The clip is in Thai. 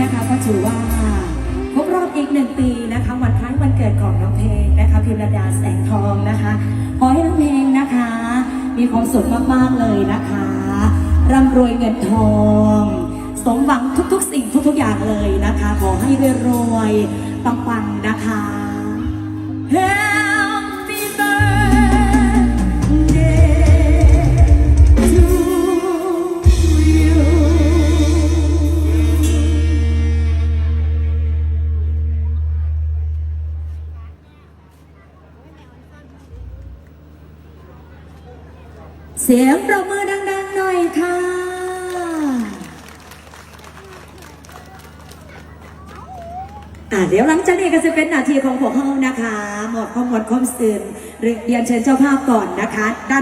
นะคะก็ถือว่าครบรอบอีกหนึ่งปีนะคะวันคล้ายวันเกิดของน้องเพลงนะคะพิมรดาแสงทองนะคะขอให้น้องเพลงนะคะ มีความสุขมากๆเลยนะคะร่ำรวยเงินทอง สมหวังทุกๆ สิ่งทุกๆอย่างเลยนะคะ ขอให้รวยๆปังๆนะคะ เสียงประมือดังๆหน่อยค่ะ อ่าเดี๋ยวหลังจากนี้ก็จะเป็นนาทีของพวกเขานะคะ หมดข้อมูลข้อมสื่อเรียนเชิญเจ้าภาพก่อนนะคะด้าน